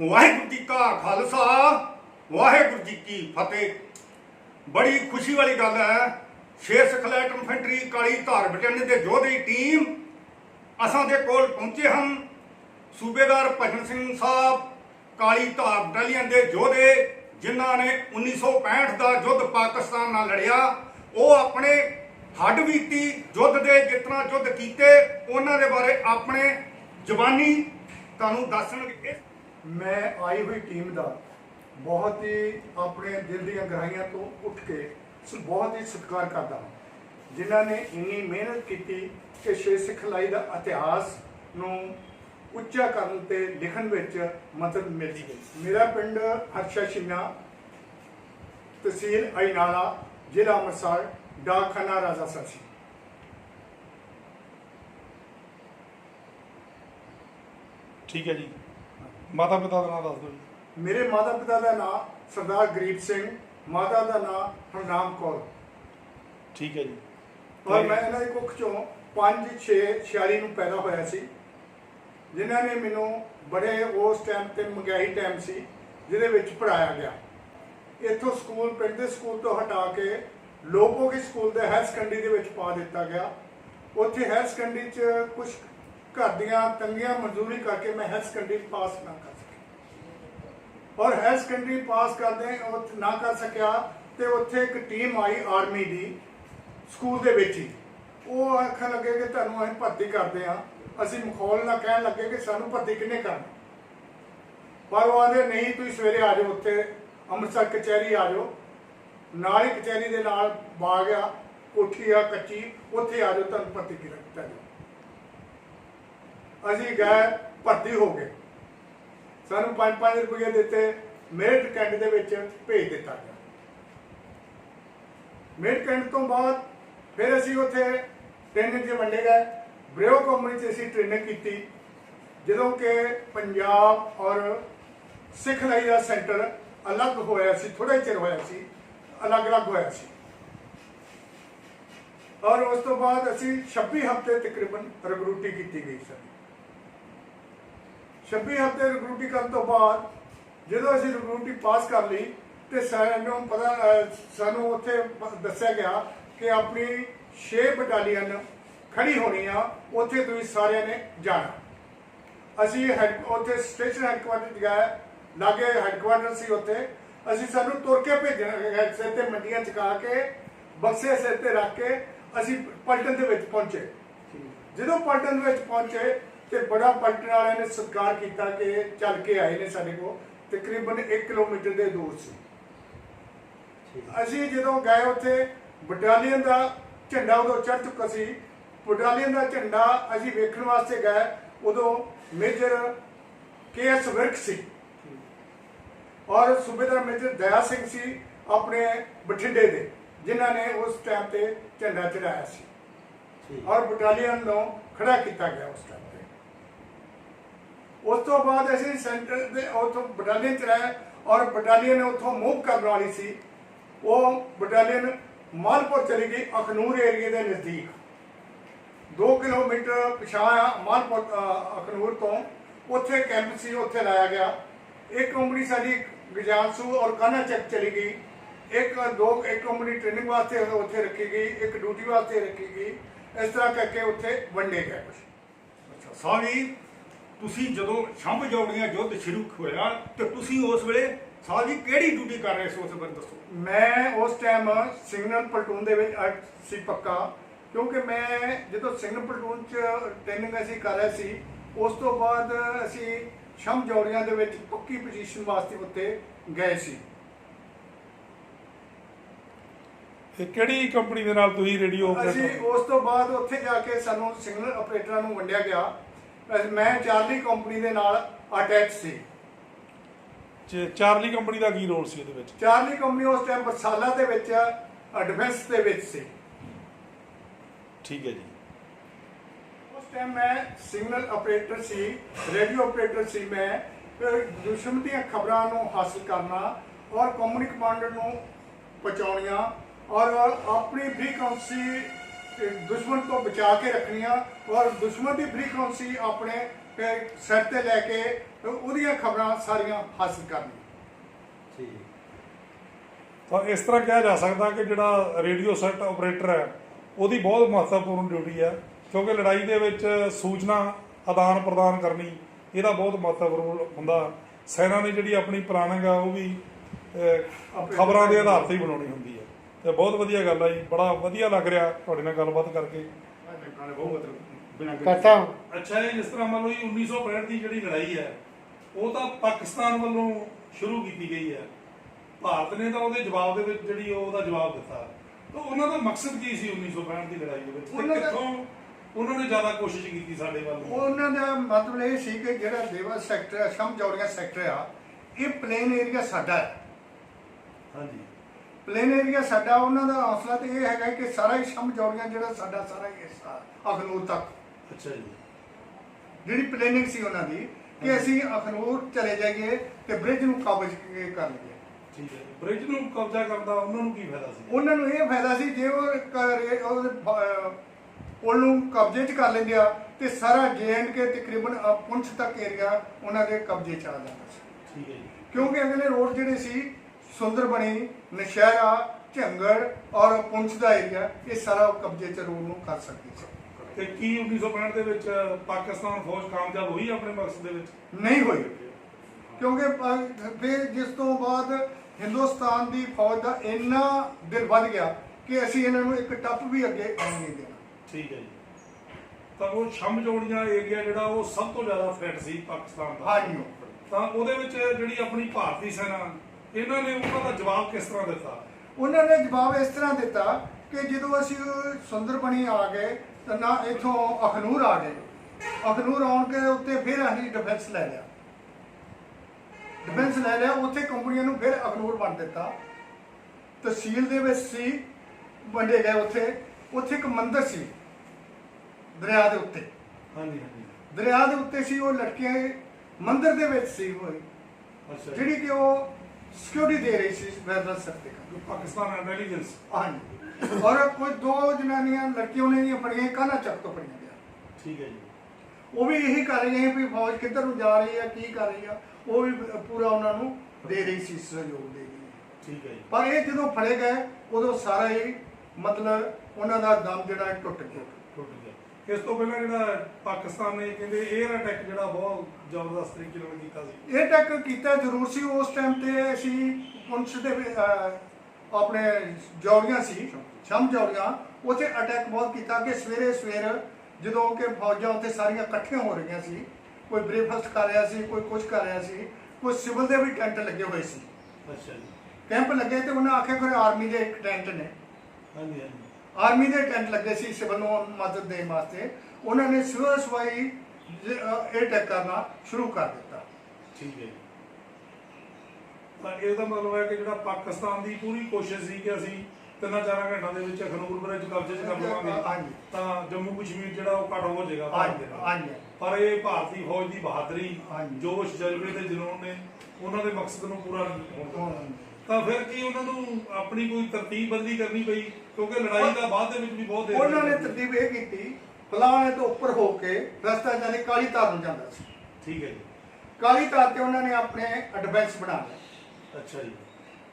ਵਾਹਿਗੁਰੂ ਜੀ ਕਾ ਖਾਲਸਾ, ਵਾਹਿਗੁਰੂ ਜੀ ਕੀ ਫਤਿਹ। ਬੜੀ ਖੁਸ਼ੀ ਵਾਲੀ ਗੱਲ ਹੈ ਸ਼ੇਰ ਸਖਲੈਟ ਇਨਫੈਂਟਰੀ, ਕਾਲੀ ਧਾਰ ਬਟਾਲੀਅਨ ਦੇ ਯੋਧੇ ਟੀਮ ਅਸਾਂ ਦੇ ਕੋਲ ਪਹੁੰਚੇ ਹਨ। ਸੂਬੇਦਾਰ ਭਜਨ ਸਿੰਘ ਸਾਹਿਬ, ਕਾਲੀ ਧਾਰ ਬਟਾਲੀਅਨ ਦੇ ਯੋਧੇ ਜਿਨ੍ਹਾਂ ਨੇ 1965 ਦਾ ਯੁੱਧ ਪਾਕਿਸਤਾਨ ਨਾਲ ਲੜਿਆ। ਉਹ ਆਪਣੇ ਹੱਡ ਬੀਤੀ ਯੁੱਧ ਦੇ ਜਿਤਨਾ ਯੁੱਧ ਕੀਤੇ, ਉਹਨਾਂ ਦੇ ਬਾਰੇ ਆਪਣੇ ਜ਼ਬਾਨੀ ਤੁਹਾਨੂੰ ਦੱਸਣਗੇ। ਮੈਂ ਆਈ ਹੋਈ ਟੀਮ ਦਾ ਬਹੁਤ ਹੀ ਆਪਣੇ ਦਿਲ ਦੀਆਂ ਗਹਿਰਾਈਆਂ ਤੋਂ ਉੱਠ ਕੇ ਬਹੁਤ ਹੀ ਸਤਿਕਾਰ ਕਰਦਾ ਹਾਂ। ਜਿਨ੍ਹਾਂ ਨੇ ਇੰਨੀ ਮਿਹਨਤ ਕੀਤੀ ਕਿ ਸ਼ੇਰ ਸਿਖਲਾਈ ਦਾ ਇਤਿਹਾਸ ਨੂੰ ਉੱਚਾ ਕਰਨ ਤੇ ਲਿਖਣ ਵਿੱਚ ਮਦਦ ਮਿਲੀ ਗਈ ਮੇਰਾ ਪਿੰਡ ਹਰਸ਼ਾ ਸ਼ਿਨਾ ਤਹਿਸੀਲ ਅਈਨਾਲਾ, ਜ਼ਿਲ੍ਹਾ ਅੰਮ੍ਰਿਤਸਰ, ਡਾਕਖਾਨਾ ਰਾਜਾ ਸਾਸੀ ਠੀਕ ਹੈ ਜੀ। ਮਾਤਾ ਪਿਤਾ ਦਾ ਨਾਮ ਦੱਸ ਦਿਓ ਜੀ। ਮੇਰੇ ਮਾਤਾ ਪਿਤਾ ਦਾ ਨਾਮ ਸਰਦਾਰ ਗਰੀਬ ਸਿੰਘ ਮਾਤਾ ਦਾ ਨਾਮ ਹਰਨਾਮ ਕੌਰ। ਠੀਕ ਹੈ ਜੀ। ਔਰ ਮੈਂ ਇਹਨਾਂ ਦੀ ਕੁੱਖ ਚੋਂ 5 6 46 ਨੂੰ ਪੈਦਾ ਹੋਇਆ ਸੀ ਜਿਨ੍ਹਾਂ ਨੇ ਮੈਨੂੰ ਬੜੇ ਉਸ ਟਾਈਮ ਤੇ ਮਹਿੰਗਾਈ ਟਾਈਮ ਸੀ ਜਿਹਦੇ ਵਿੱਚ ਪੜਾਇਆ ਗਿਆ। ਇੱਥੋਂ ਸਕੂਲ ਪਿੰਡ ਦੇ ਸਕੂਲ ਤੋਂ ਹਟਾ ਕੇ ਲੋਕੋਗੀ ਸਕੂਲ ਦੇ ਹਾਇਰ ਸੈਕੰਡਰੀ ਦੇ ਵਿੱਚ ਪਾ ਦਿੱਤਾ ਗਿਆ। ਉੱਥੇ ਹਾਇਰ ਸੈਕੰਡਰੀ 'ਚ ਕੁਝ ਘਰ ਦੀਆਂ ਤੰਗੀਆਂ ਮਜ਼ਦੂਰੀ ਕਰਕੇ ਮੈਂ ਹਾਇਰ ਸੈਕੰਡਰੀ ਪਾਸ ਨਾ ਕਰ ਸਕਿਆ। ਔਰ ਹਾਇਰ ਸੈਕੰਡਰੀ ਪਾਸ ਕਰਦੇ ਉਹ ਨਾ ਕਰ ਸਕਿਆ ਤੇ ਉੱਥੇ ਇੱਕ ਟੀਮ ਆਈ ਆਰਮੀ ਦੀ ਸਕੂਲ ਦੇ ਵਿੱਚ ਹੀ। ਉਹ ਆਖਣ ਲੱਗੇ ਕਿ ਤੁਹਾਨੂੰ ਅਸੀਂ ਭਰਤੀ ਕਰਦੇ ਆ ਅਸੀਂ ਮਖੌਲ ਨਾਲ ਕਹਿਣ ਲੱਗੇ ਕਿ ਸਾਨੂੰ ਭਰਤੀ ਕਿੰਨੇ ਕਰਨਾ? ਪਰ ਉਹ ਆਂਦੇ, ਨਹੀਂ, ਤੁਸੀਂ ਸਵੇਰੇ ਆ ਜਾਓ ਉੱਥੇ, ਅੰਮ੍ਰਿਤਸਰ ਕਚਹਿਰੀ ਆ ਜਾਓ। ਨਾਲ ਹੀ ਕਚਹਿਰੀ ਦੇ ਨਾਲ ਬਾਗ ਆ, ਕੋਠੀ ਆ, ਕੱਚੀ, ਉੱਥੇ ਆ ਜਾਓ, ਤੁਹਾਨੂੰ ਭਰਤੀ ਕੀਤਾ ਜਾਓ ਅਸੀਂ ਗਏ, ਭਰਤੀ ਹੋ ਗਏ। ਸਾਨੂੰ 5-5 ਰੁਪਏ ਦਿੱਤੇ ਮੇਰਟ ਕੈਂਟ ਦੇ ਵਿੱਚ ਭੇਜ ਦਿੱਤਾ ਗਿਆ। ਮੇਰਿਟ ਕੈਂਟ ਤੋਂ ਬਾਅਦ ਫਿਰ ਅਸੀਂ ਉੱਥੇ ਟ੍ਰੇਨਿੰਗ 'ਚ ਵੰਡੇ ਗਏ। ਬ੍ਰਿਓ ਕੰਪਨੀ 'ਚ ਅਸੀਂ ਟ੍ਰੇਨਿੰਗ ਕੀਤੀ, ਜਦੋਂ ਕਿ ਪੰਜਾਬ ਔਰ ਸਿੱਖ ਲਈ ਦਾ ਸੈਂਟਰ ਅਲੱਗ ਹੋਇਆ ਸੀ ਥੋੜਾ ਚਿਰ ਹੋਇਆ ਸੀ, ਅਲੱਗ-ਅਲੱਗ ਹੋਇਆ ਸੀ। ਔਰ ਉਸ ਤੋਂ ਬਾਅਦ ਅਸੀਂ 26 ਹਫ਼ਤੇ ਤਕਰੀਬਨ ਰਿਕਰੂਟੀ ਕੀਤੀ ਗਈ ਸੀ। 26 ਹਫ਼ਤੇ ਰਿਕਰੂਟੀ ਕਰਨ ਤੋਂ ਬਾਅਦ ਜਦੋਂ ਅਸੀਂ ਰਿਕਰੂਟੀ ਪਾਸ ਕਰ ਲਈ ਤੇ ਸਾਨੂੰ ਪਤਾ ਸਾਨੂੰ ਉੱਥੇ ਦੱਸਿਆ ਗਿਆ ਕਿ ਆਪਣੀ 6 ਬਟਾਲੀਅਨ ਖੜੀ ਹੋਣੀ ਆ ਉੱਥੇ ਤੁਸੀਂ ਸਾਰਿਆਂ ਨੇ ਜਾਣਾ। ਅਸੀਂ ਹੈਡ ਉੱਥੇ ਸਟੇਸ਼ਨ ਹੈਡਕੁਆਟਰ ਗਏ ਲਾਗੇ ਹੈਡਕੁਆਟਰ ਸੀ ਉੱਥੇ। ਅਸੀਂ ਸਾਨੂੰ ਤੁਰ ਕੇ ਭੇਜਣਾ ਗਿਆ ਸਿਰ ਤੇ ਮੰਡੀਆਂ ਚਕਾ ਕੇ ਬਕਸੇ ਸਿਰ ਤੇ ਰੱਖ ਕੇ ਅਸੀਂ ਪਲਟਨ ਦੇ ਵਿੱਚ ਪਹੁੰਚੇ। ਜਦੋਂ ਪਲਟਨ ਦੇ ਵਿੱਚ ਪਹੁੰਚੇ ਤੇ ਬੜਾ ਪਲਟਨ ਵਾਲਿਆਂ ਨੇ ਸਤਿਕਾਰ ਕੀਤਾ ਕਿ ਚੱਲ ਕੇ ਆਏ ਨੇ ਸਾਡੇ ਕੋਲ। ਤਕਰੀਬਨ 1 ਕਿਲੋਮੀਟਰ ਦੇ ਦੂਰ ਸੀ। ਅਸੀਂ ਜਦੋਂ ਗਏ ਉੱਥੇ ਬਟਾਲੀਅਨ ਦਾ ਝੰਡਾ ਉਦੋਂ ਚੜ ਚੁੱਕਾ ਸੀ। ਬਟਾਲੀਅਨ ਦਾ ਝੰਡਾ ਅਸੀਂ ਵੇਖਣ ਵਾਸਤੇ ਗਏ ਉਦੋਂ ਮੇਜਰ ਕੇ ਐਸ ਵਿਰਕ ਸੀ। ਔਰ ਸੂਬੇਦਾਰ ਮੇਜਰ ਦਇਆ ਸਿੰਘ ਸੀ ਆਪਣੇ ਬਠਿੰਡੇ ਦੇ ਜਿਨ੍ਹਾਂ ਨੇ ਉਸ ਟਾਈਮ ਤੇ ਝੰਡਾ ਚੜਾਇਆ ਸੀ। ਔਰ ਬਟਾਲੀਅਨ ਨੂੰ ਖੜਾ ਕੀਤਾ ਗਿਆ ਉਸ ਟਾਈਮ ਉਸ ਤੋਂ ਬਾਅਦ ਅਸੀਂ ਸੈਂਟਰ ਦੇ ਉਥੋਂ ਬਟਾਲੀਅਨ ਚ ਰਹੇ ਔਰ ਬਟਾਲੀਅਨ ਉਥੋਂ ਮੂਵ ਕਰਨ ਵਾਲੀ ਸੀ। ਉਹ ਬਟਾਲੀਅਨ ਮਾਲਪੁਰ ਚਲੀ ਗਈ ਅਖਨੂਰ ਏਰੀਏ ਦੇ ਨਜ਼ਦੀਕ। 2 ਕਿਲੋਮੀਟਰ ਪਿਛਾਂ ਆ ਮਾਲਪੁਰ ਅਖਨੂਰ ਤੋਂ। ਉੱਥੇ ਕੈਂਪ ਸੀ, ਉੱਥੇ ਲਾਇਆ ਗਿਆ। ਇੱਕ ਕੰਪਨੀ ਸਾਡੀ ਗਜਾਨਸੂ ਔਰ ਕਾਨਾ ਚੱਕ ਚਲੀ ਗਈ। ਇੱਕ ਦੋ, ਇੱਕ ਕੰਪਨੀ ਟ੍ਰੇਨਿੰਗ ਵਾਸਤੇ ਉੱਥੇ ਰੱਖੀ ਗਈ, ਇੱਕ ਡਿਊਟੀ ਵਾਸਤੇ ਰੱਖੀ ਗਈ। ਇਸ ਤਰ੍ਹਾਂ ਕਰਕੇ ਉੱਥੇ ਵੰਡੇ ਗਏ ਕੁਛ। ਅੱਛਾ ਸਾਵੀ ਤੁਸੀਂ ਜਦੋਂ ਸ਼ੰਭ ਜੋੜੀਆਂ ਯੁੱਧ ਸ਼ੁਰੂ ਹੋਇਆ ਤੇ ਤੁਸੀਂ ਉਸ ਵੇਲੇ ਸਾਵੀ ਕਿਹੜੀ ਡਿਊਟੀ ਕਰ ਰਹੇ ਸੀ ਉਸ ਬਾਰੇ ਦੱਸੋ? ਮੈਂ ਉਸ ਟਾਈਮ ਸਿਗਨਲ ਪਲਟੂਨ ਦੇ ਵਿੱਚ ਸੀ ਪੱਕਾ ਕਿਉਂਕਿ ਮੈਂ ਜਦੋਂ ਸਿਗਨਲ ਪਲਟੂਨ ਚ ਟ੍ਰੇਨਿੰਗ ਅਸੀਂ ਕਰ ਰਹੇ ਸੀ ਉਸ ਤੋਂ ਬਾਅਦ ਅਸੀਂ ਸ਼ਮ ਜੌੜੀਆਂ ਦੇ ਵਿੱਚ ਪੱਕੀ ਪੋਜੀਸ਼ਨ ਵਾਸਤੇ ਉੱਤੇ ਗਏ ਸੀ। ਇਹ ਕਿਹੜੀ ਕੰਪਨੀ ਦੇ ਨਾਲ ਤੁਸੀਂ ਰੇਡੀਓ ਅਸੀਂ ਉਸ ਤੋਂ ਬਾਅਦ ਉੱਥੇ ਜਾ ਕੇ ਸਾਨੂੰ ਸਿਗਨਲ ਆਪਰੇਟਰਾਂ ਨੂੰ ਵੰਡਿਆ ਗਿਆ। ਮੈਂ ਚਾਰਲੀ ਕੰਪਨੀ ਦੇ ਨਾਲ ਅਟੈਚ ਸੀ। ਚਾਰਲੀ ਕੰਪਨੀ ਦਾ ਕੀ ਰੋਲ ਸੀ ਇਹਦੇ ਵਿੱਚ? ਚਾਰਲੀ ਕੰਪਨੀ ਉਸ ਟਾਈਮ ਬਰਸਾਲਾ ਦੇ ਵਿੱਚ ਡਿਫੈਂਸ ਦੇ ਵਿੱਚ ਸੀ। ਠੀਕ ਹੈ ਜੀ। ਉਸ ਟਾਈਮ ਮੈਂ ਸਿਗਨਲ ਆਪਰੇਟਰ ਸੀ ਰੇਡੀਓ ਆਪਰੇਟਰ ਸੀ ਮੈਂ। ਫਿਰ ਦੁਸ਼ਮਣ ਦੀਆਂ ਖਬਰਾਂ ਨੂੰ ਹਾਸਲ ਕਰਨਾ ਔਰ ਕਮਿਊਨਿਕ ਕਮਾਂਡਰ ਨੂੰ ਪਹੁੰਚਾਉਣੀਆਂ ਔਰ ਆਪਣੀ ਫ੍ਰੀਕੁਐਂਸੀ ਤੇ ਦੁਸ਼ਮਣ ਤੋਂ ਬਚਾ ਕੇ ਰੱਖਣੀਆਂ ਔਰ ਦੁਸ਼ਮਣ ਦੀ ਫ੍ਰੀਕੁਐਂਸੀ ਆਪਣੇ ਸੈੱਟ ਤੇ ਲੈ ਕੇ ਉਹਦੀਆਂ ਖਬਰਾਂ ਸਾਰੀਆਂ ਹਾਸਲ ਕਰਨੀਆਂ। ਠੀਕ। ਤਾਂ ਇਸ ਤਰ੍ਹਾਂ ਕਿਹਾ ਜਾ ਸਕਦਾ ਕਿ ਜਿਹੜਾ ਰੇਡੀਓ ਸੈੱਟ ਆਪਰੇਟਰ ਹੈ, ਉਹਦੀ ਬਹੁਤ ਮਹੱਤਵਪੂਰਨ ਡਿਊਟੀ ਹੈ, ਕਿਉਂਕਿ ਲੜਾਈ ਦੇ ਵਿੱਚ ਸੂਚਨਾ ਆਦਾਨ ਪ੍ਰਦਾਨ ਕਰਨੀ ਇਹਦਾ ਬਹੁਤ ਮਹੱਤਵਪੂਰਨ ਹੁੰਦਾ। ਸੈਨਾ ਨੇ ਜਿਹੜੀ ਆਪਣੀ ਪਲਾਨਿੰਗ ਆ, ਉਹ ਵੀ ਖਬਰਾਂ ਦੇ ਆਧਾਰ ਤੇ ਹੀ ਬਣਾਉਣੀ ਹੁੰਦੀ ਹੈ। ਤੇ ਬਹੁਤ ਵਧੀਆ ਗੱਲ ਆ ਜੀ ਬੜਾ ਵਧੀਆ ਲੱਗ ਰਿਹਾ ਤੁਹਾਡੇ ਨਾਲ ਗੱਲਬਾਤ ਕਰਕੇ। ਕਰਤਾ ਅੱਛਾ ਇਹ ਜਿਸ ਤਰ੍ਹਾਂ ਮੰਨ ਲਓ ਜੀ 1965 ਦੀ ਜਿਹੜੀ ਲੜਾਈ ਹੈ ਉਹ ਤਾਂ ਪਾਕਿਸਤਾਨ ਵੱਲੋਂ ਸ਼ੁਰੂ ਕੀਤੀ ਗਈ ਹੈ। ਭਾਰਤ ਨੇ ਤਾਂ ਉਹਦੇ ਜਵਾਬ ਦੇ ਵਿੱਚ ਜਿਹੜੀ ਉਹ ਉਹਦਾ ਜਵਾਬ ਦਿੱਤਾ। ਤਾਂ ਉਹਨਾਂ ਦਾ ਮਕਸਦ ਕੀ ਸੀ 1965 ਦੀ ਲੜਾਈ ਦੇ ਵਿੱਚ? ਤੇ ਉਹਨਾਂ ਦਾ- ਕਿੱਥੋਂ ਉਹਨਾਂ ਨੇ ਜ਼ਿਆਦਾ ਕੋਸ਼ਿਸ਼ ਕੀਤੀ ਸਾਡੇ ਵੱਲ ਨੂੰ? ਉਹਨਾਂ ਦਾ ਮਤਲਬ ਇਹ ਸੀ ਕਿ ਜਿਹੜਾ ਦੇਵਾ ਸੈਕਟਰ ਸੈਕਟਰ ਆ ਇਹ ਪਲੇਨ ਏਰੀਆ ਸਾਡਾ ਹੈ। ਹਾਂਜੀ। ਪਲੇਨ ਏਰੀਆ ਸਾਡਾ ਉਹਨਾਂ ਦਾ ਹੌਸਲਾ ਤੇ ਇਹ ਹੈਗਾ ਕਿ ਸਾਰਾ ਹੀ ਸ਼ਮ ਜੌੜੀਆਂ ਜਿਹੜਾ ਸਾਡਾ ਸਾਰਾ ਹੀ ਹਿੱਸਾ ਅਖਨੂਰ ਤੱਕ। ਅੱਛਾ ਜੀ। ਜਿਹੜੀ ਪਲੈਨਿੰਗ ਸੀ ਉਹਨਾਂ ਦੀ ਕਿ ਅਸੀਂ ਅਖਨੂਰ ਚਲੇ ਜਾਈਏ ਤੇ ਬ੍ਰਿਜ ਨੂੰ ਕਬਜ਼ ਕਰ ਲਈਏ। ਠੀਕ ਹੈ। ਬ੍ਰਿਜ ਨੂੰ ਕਬਜ਼ਾ ਕਰਦਾ ਉਹਨਾਂ ਨੂੰ ਕੀ ਫਾਇਦਾ ਸੀ? ਉਹਨਾਂ ਨੂੰ ਇਹ ਫਾਇਦਾ ਸੀ ਜੇ ਉਹ ਕ- ਉਹਦੇ ਬ- ਪੁਲ ਨੂੰ ਕਬਜ਼ੇ 'ਚ ਕਰ ਲੈਂਦੇ ਆ ਤੇ ਸਾਰਾ ਕੇ ਤਕਰੀਬਨ ਅ, ਪੁੰਛ ਤੱਕ ਏਰੀਆ ਉਹਨਾਂ ਦੇ ਕਬਜ਼ੇ 'ਚ ਆ ਜਾਂਦਾ ਸੀ। ਠੀਕ ਹੈ ਜੀ। ਕਿਉਂਕਿ ਅਗਲੇ ਰੋਡ ਜਿਹੜੇ ਸੀ ਸੁੰਦਰਬਣੀ ਨਸ਼ਹਿਰਾ ਝੰਗੜ ਔਰ ਪੁੰਛ ਦਾ ਏਰੀਆ ਇਹ ਸਾਰਾ ਕਬਜ਼ੇ 'ਚ ਰੋਡ ਨੂੰ ਕਰ ਸਕਦੀ ਸੀ। ਤੇ ਕੀ 1965 ਦੇ ਵਿੱਚ ਪਾਕਿਸਤਾਨ ਫੌਜ ਕਾਮਯਾਬ ਹੋਈ ਆਪਣੇ ਮਕਸਦ ਦੇ ਵਿੱਚ? ਨਹੀਂ ਹੋਈ। ਕਿਉਂਕਿ ਫਿਰ ਜਿਸ ਤੋਂ ਬਾਅਦ ਹਿੰਦੁਸਤਾਨ ਦੀ ਫੌਜ ਦਾ ਇੰਨਾ ਦਿਲ ਵੱਧ ਗਿਆ ਕਿ ਅਸੀਂ ਇਹਨਾਂ ਨੂੰ ਇੱਕ ਟੱਪ ਵੀ ਅੱਗੇ ਆਉਣ ਨਹੀਂ ਦੇਣਾ। ਠੀਕ ਹੈ ਜੀ। ਤਾਂ ਉਹ ਸ਼ਮ ਜੋੜੀਆਂ ਏਰੀਆ ਜਿਹੜਾ ਉਹ ਸਭ ਤੋਂ ਜ਼ਿਆਦਾ ਥ੍ਰੈਟ ਸੀ ਪਾਕਿਸਤਾਨ ਦਾ। ਹਾਂਜੀ। ਤਾਂ ਉਹਦੇ ਵਿੱਚ ਜਿਹੜੀ ਆਪਣੀ ਭਾਰਤੀ ਸੈਨਾ ਇਹਨਾਂ ਨੇ ਉਹਨਾਂ ਦਾ ਜਵਾਬ ਕਿਸ ਤਰ੍ਹਾਂ ਦਿੱਤਾ? ਉਹਨਾਂ ਨੇ ਜਵਾਬ ਇਸ ਤਰ੍ਹਾਂ ਦਿੱਤਾ ਕਿ ਜਦੋਂ ਅਸੀਂ ਸੁੰਦਰਬਣੀ ਆ ਗਏ ਤਾਂ ਨਾ ਇਥੋਂ ਅਖਨੂਰ ਆ ਗਏ। ਅਖਨੂਰ ਆਉਣ ਕੇ ਉੱਤੇ ਫਿਰ ਅਸੀਂ ਡਿਫੈਂਸ ਲੈ ਲਿਆ। ਡਿਫੈਂਸ ਲੈ ਲਿਆ ਉੱਥੇ ਕੰਪਨੀਆਂ ਨੂੰ ਫਿਰ ਅਖਨੂਰ ਵੰਡ ਦਿੱਤਾ। ਤਹਿਸੀਲ ਦੇ ਵਿੱਚ ਸੀ ਵੰਡੇ ਗਏ ਉੱਥੇ। ਉੱਥੇ ਇੱਕ ਮੰਦਿਰ ਸੀ ਦਰਿਆ ਦੇ ਉੱਤੇ। ਹਾਂਜੀ ਹਾਂਜੀ। ਦਰਿਆ ਦੇ ਉੱਤੇ ਸੀ ਉਹ ਲੜਕੀਆਂ ਮੰਦਿਰ ਦੇ ਵਿੱਚ ਸੀ ਅੱਛਾ ਜਿਹੜੀ ਕਿ ਉਹ ਸਿਕਿਉਰਿਟੀ ਦੇ ਰਹੀ ਸੀ ਵੈਦਰ ਸਰਟੀਫਿਕੇਟ ਜਿਹੜੀ ਪਾਕਿਸਤਾਨ ਇੰਟੈਲੀਜੈਂਸ ਹਾਂਜੀ। ਔਰ ਕੋਈ ਦੋ ਜਨਾਨੀਆਂ ਲੜਕੀਆਂ ਨੇ ਦੀਆਂ ਪੜੀਆਂ ਕਾਨਾ ਚੱਕ ਤੋਂ ਪੜੀਆਂ ਗਿਆ? ਠੀਕ ਹੈ ਜੀ। ਉਹ ਵੀ ਇਹੀ ਕਰ ਰਹੀਆਂ ਵੀ ਫੌਜ ਕਿੱਧਰ ਨੂੰ ਜਾ ਰਹੀ ਹੈ ਕੀ ਕਰ ਰਹੀ ਆ ਉਹ ਵੀ ਪੂਰਾ ਉਹਨਾਂ ਨੂੰ ਦੇ ਰਹੀ ਸੀ ਸਹਿਯੋਗ ਦੇ ਰਹੀ ਠੀਕ ਹੈ ਜੀ। ਪਰ ਇਹ ਜਦੋਂ ਫੜੇ ਗਏ ਉਦੋਂ ਸਾਰਾ ਹੀ ਮਤਲਬ ਉਹਨਾਂ ਦਾ ਦਮ ਜਿਹੜਾ ਹੈ ਟੁੱਟ ਗਿਆ। ਟੁੱਟ ਗਿਆ। ਇਸ ਤੋਂ ਪਹਿਲਾਂ ਜਿਹੜਾ ਪਾਕਿਸਤਾਨ ਨੇ ਕਹਿੰਦੇ 에ਅਰ ਅਟੈਕ ਜਿਹੜਾ ਬਹੁਤ ਜ਼ਬਰਦਸਤ ਤਰੀਕੇ ਨਾਲ ਕੀਤਾ ਸੀ। ਇਹ ਟੈਕ ਕੀਤਾ ਜ਼ਰੂਰ ਸੀ ਉਸ ਟਾਈਮ ਤੇ ਅਸੀਂ ਪੁੰਛ ਦੇ ਆਪਣੇ ਜੌੜੀਆਂ ਸੀ ਸ਼ਮ ਜੌੜੀਆਂ ਉੱਥੇ ਅਟੈਕ ਬਹੁਤ ਕੀਤਾ ਕਿ ਸਵੇਰੇ ਸਵੇਰ ਜਦੋਂ ਕਿ ਫੌਜਾਂ ਉੱਥੇ ਸਾਰੀਆਂ ਇਕੱਠੀਆਂ ਹੋ ਰਹੀਆਂ ਸੀ ਕੋਈ ਬ੍ਰੇਕਫਾਸਟ ਕਰ ਰਿਹਾ ਸੀ ਕੋਈ ਕੁਝ ਕਰ ਰਿਹਾ ਸੀ ਕੋਈ ਸਿਵਲ ਦੇ ਵੀ ਟੈਂਟ ਲੱਗੇ ਹੋਏ ਸੀ। ਅੱਛਾ ਜੀ। ਕੈਂਪ ਲੱਗੇ ਤੇ ਉਹਨਾਂ ਆਖਿਆ ਕਿ ਆਰਮੀ ਦੇ ਇੱਕ ਟੈਂਟ ਨੇ। ਹਾਂਜੀ ਹਾਂਜੀ। ਆਰਮੀ ਦੇ ਟੈਂਟ ਲੱਗੇ ਸੀ ਸਿਵਲ ਨੂੰ ਮਦਦ ਦੇਣ ਵਾਸਤੇ ਉਹਨਾਂ ਨੇ ਸਿਵਲ ਸਵਾਈ ਇਹ ਅਟੈਕ ਕਰਨਾ ਸ਼ੁਰੂ ਕਰ ਦਿੱਤਾ ਠੀਕ ਹੈ ਤਾਂ ਇਹਦਾ ਮਤਲਬ ਹੈ ਕਿ ਜਿਹੜਾ ਪਾਕਿਸਤਾਨ ਦੀ ਪੂਰੀ ਕੋਸ਼ਿਸ਼ ਸੀ ਕਿ ਅਸੀਂ ਤਿੰਨਾਂ ਚਾਰਾਂ ਘੰਟਿਆਂ ਦੇ ਵਿੱਚ ਖਨੂਰ ਬ੍ਰਿਜ ਕਬਜ਼ੇ 'ਚ ਕਰ ਲਵਾਂਗੇ ਹਾਂਜੀ। ਤਾਂ ਜੰਮੂ ਕਸ਼ਮੀਰ ਜਿਹੜਾ ਉਹ ਕੱਟ ਹੋ ਜਾਏਗਾ ਨਾਲ। ਹਾਂਜੀ ਪਰ ਇਹ ਭਾਰਤੀ ਫੌਜ ਦੀ ਬਹਾਦਰੀ ਹਾਂਜੀ। ਜੋਸ਼ ਜਜ਼ਬੇ ਤੇ ਜਨੂਨ ਨੇ ਉਹਨਾਂ ਦੇ ਮਕਸਦ ਨੂੰ ਪੂਰਾ ਹੋਣ ਦਿੱਤਾ ਹਾਂਜੀ। ਤਾਂ ਫਿਰ ਕੀ ਉਹਨਾਂ ਨੂੰ ਆਪਣੀ ਕੋਈ ਤਰਤੀਬ ਬਦਲੀ ਕਰਨੀ ਪਈ? ਕਿਉਂਕਿ ਲੜਾਈ ਦਾ ਬਾਅਦ ਦੇ ਵਿੱਚ ਵੀ ਬਹੁਤ ਦੇਰ ਉਹਨਾਂ ਨੇ। ਤਰਤੀਬ ਇਹ ਕੀਤੀ ਫਲਾਣੇ ਤੋਂ ਉੱਪਰ ਹੋ ਕੇ ਰਸਤਾ ਜਾਨੇ ਕਾਲੀ ਧਾਰ ਨੂੰ ਜਾਂਦਾ ਸੀ। ਠੀਕ ਹੈ ਜੀ। ਕਾਲੀ ਧਾਰ ਤੇ ਉਹਨਾਂ ਨੇ ਆਪਣੇ ਐਡਵੈਂਸ ਬਣਾ ਲਿਆ। ਅੱਛਾ ਜੀ।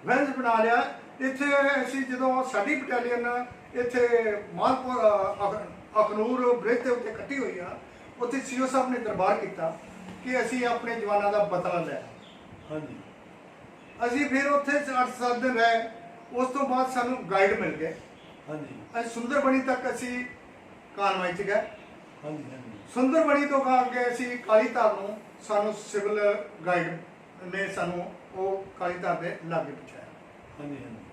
ਐਡਵੈਂਸ ਬਣਾ ਲਿਆ। ਇੱਥੇ ਅਸੀਂ ਜਦੋਂ ਸਾਡੀ ਬਟਾਲੀਅਨ ਇੱਥੇ ਮਾਲਪੁਰ ਅਖਨੂਰ ਬ੍ਰਿਜ ਦੇ ਉੱਤੇ ਇਕੱਠੀ ਹੋਈ ਆ ਉੱਥੇ ਸੀਓ ਸਾਹਿਬ ਨੇ ਦਰਬਾਰ ਕੀਤਾ ਕਿ ਅਸੀਂ ਆਪਣੇ ਜਵਾਨਾਂ ਦਾ ਬਦਲਾ ਲਿਆ ਹਾਂਜੀ। ਅਸੀਂ ਫਿਰ ਉੱਥੇ 8-7 ਦਿਨ ਰਹੇ। ਉਸ ਤੋਂ ਬਾਅਦ ਸਾਨੂੰ ਗਾਈਡ ਮਿਲ ਗਏ। ਹਾਂਜੀ। ਅਸੀਂ ਸੁੰਦਰਬਣੀ ਤੱਕ ਅਸੀਂ ਕਾਨਵਾਈ ਚ ਗਏ। ਹਾਂਜੀ ਹਾਂਜੀ। ਸੁੰਦਰਬਣੀ ਤੋਂ ਅੱਗੇ ਅਸੀਂ ਕਾਲੀ ਧਾਰ ਨੂੰ ਸਾਨੂੰ ਸਿਵਲ ਗਾਈਡ ਨੇ ਸਾਨੂੰ ਉਹ ਕਾਲੀ ਧਾਰ ਦੇ ਲਾਗੇ ਪਹੁੰਚਾਇਆ ਹਾਂਜੀ ਹਾਂਜੀ।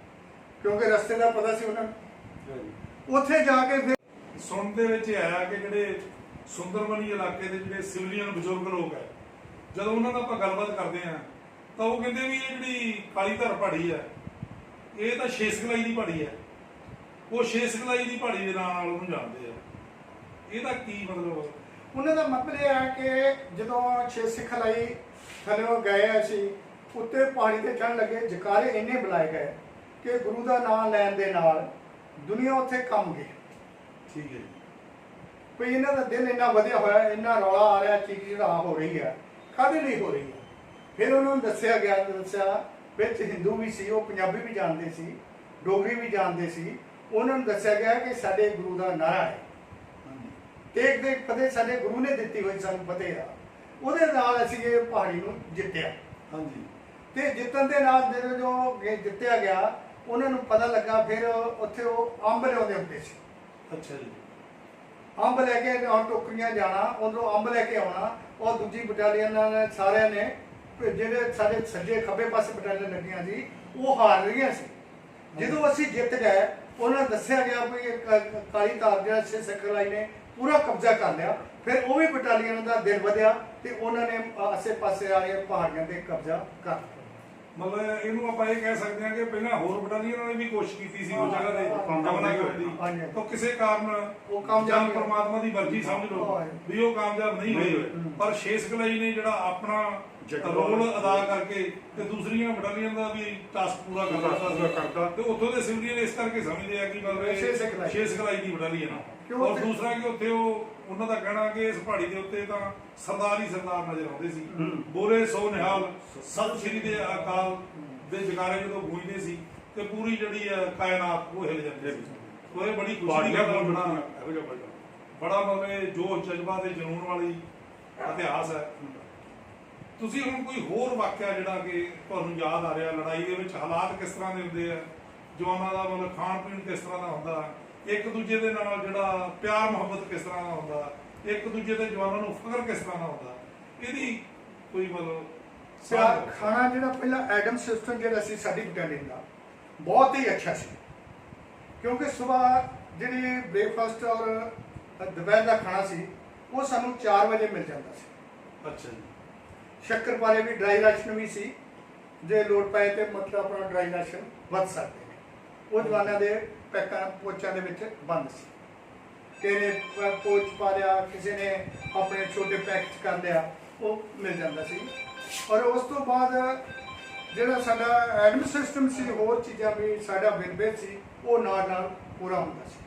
ਕਿਉਂਕਿ ਰਸਤੇ ਦਾ ਪਤਾ ਸੀ ਉਹਨਾਂ ਨੂੰ। ਹਾਂਜੀ। ਉੱਥੇ ਜਾ ਕੇ ਫਿਰ ਸੁਣਨ ਦੇ ਵਿੱਚ ਇਹ ਆਇਆ ਕਿ ਜਿਹੜੇ ਸੁੰਦਰਬਨੀ ਇਲਾਕੇ ਦੇ ਜਿਹੜੇ ਸਿਵਲੀਅਨ ਬਜ਼ੁਰਗ ਲੋਕ ਹੈ ਜਦੋਂ ਉਹਨਾਂ ਨਾਲ ਆਪਾਂ ਗੱਲਬਾਤ ਕਰਦੇ ਆ ਤਾਂ ਉਹ ਕਹਿੰਦੇ ਵੀ ਇਹ ਜਿਹੜੀ ਕਾਲੀ ਧਰ ਪਹਾੜੀ ਹੈ ਇਹ ਤਾਂ ਸ਼ੇਸਗਲਾਈ ਦੀ ਪਹਾੜੀ ਹੈ ਉਹ ਸ਼ੇਸਗਲਾਈ ਦੀ ਪਹਾੜੀ ਦੇ ਨਾਲ ਉਹਨੂੰ ਜਾਣਦੇ ਆ। ਇਹਦਾ ਕੀ ਮਤਲਬ? ਉਹਨਾਂ ਦਾ ਮਤਲਬ ਇਹ ਹੈ ਕਿ ਜਦੋਂ ਛੇ ਸਿੱਖ ਲਈ ਥੱਲੇ ਗਏ ਅਸੀਂ ਉੱਤੇ ਪਹਾੜੀ ਤੇ ਚੜ੍ਹਨ ਲੱਗੇ ਜਕਾਰੇ ਇੰਨੇ ਬੁਲਾਏ ਗਏ ਕਿ ਗੁਰੂ ਦਾ ਨਾਮ ਲੈਣ ਦੇ ਨਾਲ ਦੁਨੀਆ ਉੱਥੇ ਕੰਮ ਗਈ। ਠੀਕ ਹੈ ਵੀ ਇਹਨਾਂ ਦਾ ਦਿਨ ਇੰਨਾ ਵਧਿਆ ਹੋਇਆ ਇੰਨਾ ਰੌਲਾ ਆ ਰਿਹਾ ਚੀਕ ਜਿਹੜਾ ਹੋ ਰਹੀ ਹੈ ਕਾਹਦੇ ਲਈ ਹੋ ਰਹੀ। ਹੈ ਫਿਰ ਉਹਨਾਂ ਨੂੰ ਦੱਸਿਆ ਗਿਆ ਦੱਸਿਆ ਵਿੱਚ ਹਿੰਦੂ ਵੀ ਸੀ ਉਹ ਪੰਜਾਬੀ ਵੀ ਜਾਣਦੇ ਸੀ ਡੋਗਰੀ ਵੀ ਜਾਣਦੇ ਸੀ ਉਹਨਾਂ ਨੂੰ ਦੱਸਿਆ ਗਿਆ ਕਿ ਸਾਡੇ ਗੁਰੂ ਦਾ ਨਾਰਾ ਹੈ। ਤੇਗ ਦੇ ਫਤਿਹ ਸਾਡੇ ਗੁਰੂ ਨੇ ਦਿੱਤੀ ਹੋਈ ਸਾਨੂੰ ਫਤਿਹ ਆ ਉਹਦੇ ਨਾਲ ਅਸੀਂ ਇਹ ਪਹਾੜੀ ਨੂੰ ਜਿੱਤਿਆ। ਹਾਂਜੀ। ਤੇ ਜਿੱਤਣ ਦੇ ਨਾਲ ਜਦੋਂ ਜੋ ਜਿੱਤਿਆ ਗਿਆ ਉਹਨਾਂ ਨੂੰ ਪਤਾ ਲੱਗਾ ਫਿਰ ਉੱਥੇ ਉਹ ਅੰਬ ਲਿਆਉਂਦੇ ਹੁੰਦੇ ਸੀ। ਅੱਛਾ ਜੀ। ਅੰਬ ਲੈ ਕੇ ਟੋਕਰੀਆਂ ਜਾਣਾ ਉਧਰੋਂ ਅੰਬ ਲੈ ਕੇ ਆਉਣਾ ਉਹ ਦੂਜੀ ਬਟਾਲੀਅਨ ਨੇ ਸਾਰਿਆਂ ਨੇ ਜਿਹੜੇ ਸਾਡੇ ਸੱਜੇ ਖੱਬੇ ਪਾਸੇ ਬਟਾਲੀਅਨ ਲੱਗੀਆਂ ਸੀ ਉਹ ਹਾਰ ਰਹੀਆਂ ਸੀ ਜਦੋਂ ਅਸੀਂ ਜਿੱਤ ਗਏ ਉਹਨਾਂ ਨੂੰ ਦੱਸਿਆ ਗਿਆ ਵੀ ਇਹ ਕ- ਕਾਲੀ ਤਾਰ ਜਿਹੜਾ ਸੇ ਸਿਖਲਾਈ ਨੇ ਪੂਰਾ ਕਬਜ਼ਾ ਕਰ ਲਿਆ ਫਿਰ ਉਹ ਵੀ ਬਟਾਲੀਅਨ ਦਾ ਦਿਲ ਵਧਿਆ ਤੇ ਉਹਨਾਂ ਨੇ ਆਸੇ ਪਾਸੇ ਵਾਲੀਆਂ ਪਹਾੜੀਆਂ ਤੇ ਕਬਜ਼ਾ ਕਰ ਲਿਆ ਮਤਲਬ ਇਹਨੂੰ ਆਪਾਂ ਇਹ ਕਹਿ ਸਕਦੇ ਹਾਂ ਕਿ ਪਹਿਲਾਂ ਹੋਰ ਬਟਾਲੀਅਨਾਂ ਨੇ ਵੀ ਕੋਸ਼ਿਸ਼ ਕੀਤੀ ਸੀ ਉਹ ਜਗ੍ਹਾ ਤੇ ਹਾਂ, ਹਮਲਾ ਕਰਨ ਦੀ ਹਾਂਜੀ। ਤਾਂ ਕਿਸੇ ਕਾਰਨ ਉਹ ਕਾਮਯਾਬ ਜਾਂ ਨਹੀਂ ਹੋਏ। ਪਰਮਾਤਮਾ ਦੀ ਮਰਜ਼ੀ ਸਮਝ ਲਓ ਹਾਂ। ਵੀ ਉਹ ਕਾਮਯਾਬ ਨਹੀਂ ਹੋਏ। ਪਰ ਸ਼ੇਸ਼ ਕਲਾਈ ਨੇ ਜਿਹੜਾ ਆਪਣਾ ਰੋਲ ਅਦਾ ਕਰਕੇ ਤੇ ਦੂਸਰੀਆਂ ਬਟਾਲੀਅਨ ਦਾ ਵੀ ਟਾਸਕ ਪੂਰਾ ਕਰਦਾ ਕਰਦਾ। ਤੇ ਉੱਥੋਂ ਦੇ ਸਿਵਲੀਅਨ ਇਸ ਕਰਕੇ ਸਮਝਦੇ ਆ ਕਿ ਮਤਲਬ। ਸ਼ੇਸ਼ ਕਲਾਈ ਦੀ ਬਟਾਲੀਅਨ ਆ ਔਰ ਦੂਸਰਾ ਕਿ ਉੱਥੇ ਉਹ ਉਹਨਾਂ ਦਾ ਕਹਿਣਾ ਕਿ ਇਸ ਪਹਾੜੀ ਦੇ ਉੱਤੇ ਤਾਂ ਸਰਦਾਰ ਹੀ ਸਰਦਾਰ ਨਜ਼ਰ ਆਉਂਦੇ ਸੀ। ਬੋਲੇ ਸੋ ਨਿਹਾਲ ਸਤਿ ਸ਼੍ਰੀ ਦੇ ਅਕਾਲ ਦੇ ਜਗਾਰੇ ਜਦੋਂ ਗੂੰਜਦੇ ਸੀ ਤੇ ਪੂਰੀ ਜਿਹੜੀ ਹੈ ਕਾਇਨਾਤ ਉਹ ਹਿਲ ਜਾਂਦੀ ਸੀ ਉਹ ਬੜੀ ਖੁਸ਼ੀ ਦੀ ਬੜਾ ਇਹੋ ਜਿਹਾ ਬੜਾ ਮਤਲਬ ਜੋਸ਼ ਜਜ਼ਬਾ ਤੇ ਜਨੂਨ ਵਾਲੀ ਇਤਿਹਾਸ ਹੈ ਤੁਸੀਂ ਹੁਣ ਕੋਈ ਹੋਰ ਵਾਕਿਆ ਜਿਹੜਾ ਕਿ ਤੁਹਾਨੂੰ ਯਾਦ ਆ ਰਿਹਾ ਲੜਾਈ ਦੇ ਵਿੱਚ ਹਾਲਾਤ ਕਿਸ ਤਰ੍ਹਾਂ ਦੇ ਹੁੰਦੇ ਆ ਜਵਾਨਾਂ ਦਾ ਮਤਲਬ ਖਾਣ ਪੀਣ ਕਿਸ ਤਰ੍ਹਾਂ ਦਾ ਹੁੰਦਾ ਇੱਕ ਦੂਜੇ ਦੇ ਨਾਲ ਜਿਹੜਾ ਪਿਆਰ ਮੁਹੱਬਤ ਕਿਸ ਤਰ੍ਹਾਂ ਦਾ ਹੁੰਦਾ ਇੱਕ ਦੂਜੇ ਦੇ ਜਵਾਨਾਂ ਨੂੰ ਫਖਰ ਕਿਸ ਤਰ੍ਹਾਂ ਦਾ ਹੁੰਦਾ ਇਹਦੀ ਕੋਈ ਮਤਲਬ ਸਿਆ ਖਾਣਾ ਜਿਹੜਾ ਪਹਿਲਾਂ ਐਡਮ ਸਿਸਟਮ ਜਿਹੜਾ ਸੀ ਸਾਡੀ ਬਟਾਲੀਅਨ ਦਾ ਬਹੁਤ ਹੀ ਅੱਛਾ ਸੀ। ਕਿਉਂਕਿ ਸਵੇਰ ਜਿਹੜੀ ਬ੍ਰੇਕਫਾਸਟ ਔਰ ਦੁਪਹਿਰ ਦਾ ਖਾਣਾ ਸੀ ਉਹ ਸਾਨੂੰ 4 ਵਜੇ ਮਿਲ ਜਾਂਦਾ ਸੀ। ਅੱਛਾ ਜੀ। ਸ਼ੱਕਰ ਪਾਰੇ ਵੀ ਡਰਾਈ ਰਾਸ਼ਨ ਵੀ ਸੀ, ਜੇ ਲੋੜ ਪਏ ਤੇ ਮਤਲਬ ਆਪਣਾ ਡਰਾਈ ਰਾਸ਼ਨ ਵਧ ਸਕਦੇ ਨੇ। ਉਹ ਜਵਾਨਾਂ ਦੇ ਪੈਕਾਂ, ਪੋਚਾਂ ਦੇ ਵਿੱਚ ਬੰਦ ਸੀ। ਕਿਸੇ ਨੇ ਪੋਚ ਪਾ ਲਿਆ, ਕਿਸੇ ਨੇ ਆਪਣੇ ਛੋਟੇ ਪੈਕ ਚ ਕਰ ਲਿਆ, ਉਹ ਮਿਲ ਜਾਂਦਾ ਸੀ। ਔਰ ਉਸ ਤੋਂ ਬਾਅਦ ਜਿਹੜਾ ਸਾਡਾ ਐਡਮਿਨ ਸਿਸਟਮ ਸੀ, ਹੋਰ ਚੀਜ਼ਾਂ ਵੀ ਸਾਡਾ ਬਿਨਬੇ ਸੀ, ਉਹ ਨਾਲ ਨਾਲ ਪੂਰਾ ਹੁੰਦਾ ਸੀ।